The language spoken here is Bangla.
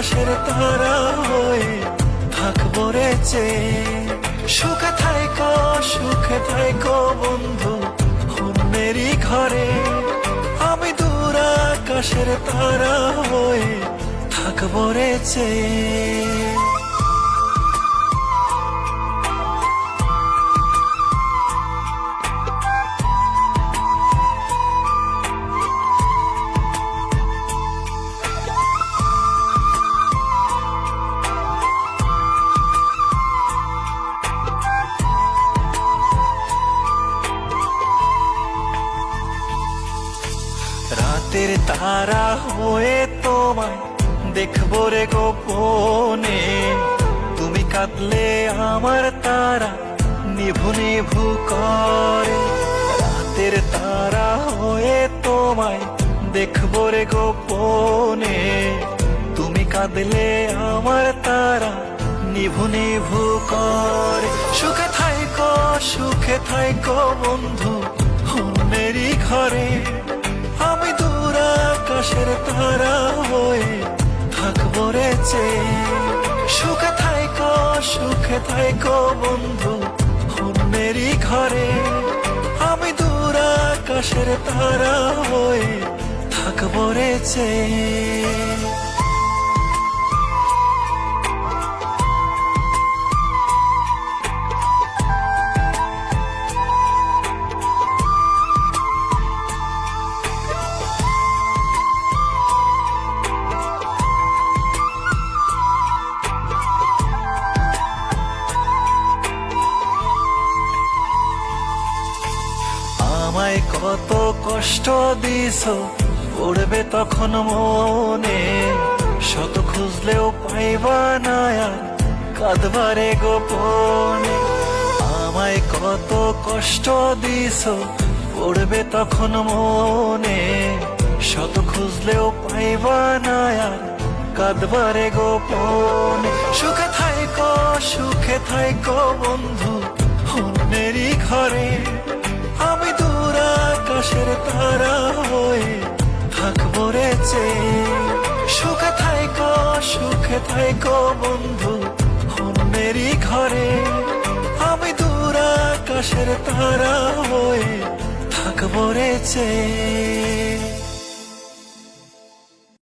আকাশের তারা হয়ে থাকব রে সুখে থাইকো সুখে থাইকো বন্ধু, অন্যেরই ঘরে। আমি দূর আকাশের তারা হয়ে থাকব রে চেয়ে তারা হয়ে তোমায় দেখব রে গোপনে। তুমি কাঁদলে আমার তারা নিভু নিভু করে। রাতের তারা হয়ে তোমায় দেখব রে গোপনে। তুমি কাঁদলে আমার তারা নিভু নিভু করে। সুখে থাইকো সুখে থাইকো বন্ধু অন্যেরই ঘরে। আমি দূর আকাশের তারা হয়ে থাকব রে সুখে থাইকো সুখে থাইকো বন্ধু, অন্যেরই ঘরে। আমি দূর আকাশের তারা হয়ে থাকব রে চেয়ে আমায় কত কষ্ট দিছ, পড়বে তখন মনে। শত খুঁজলেও পাইবা না কাঁদবারে গোপনে। আমায় কত কষ্ট দিছ, পড়বে তখন মনে। শত খুঁজলেও পাইবা না কাঁদবারে গোপনে। সুখে থাইকো সুখে থাইকো বন্ধু, অন্যেরই ঘরে। আমি দূর আকাশের তারা হয়ে থাকব রে সুখে থাইকো সুখে থাইকো বন্ধু অন্যেরই ঘরে। আমি দূর আকাশের তারা হয়ে থাকব রে চেয়ে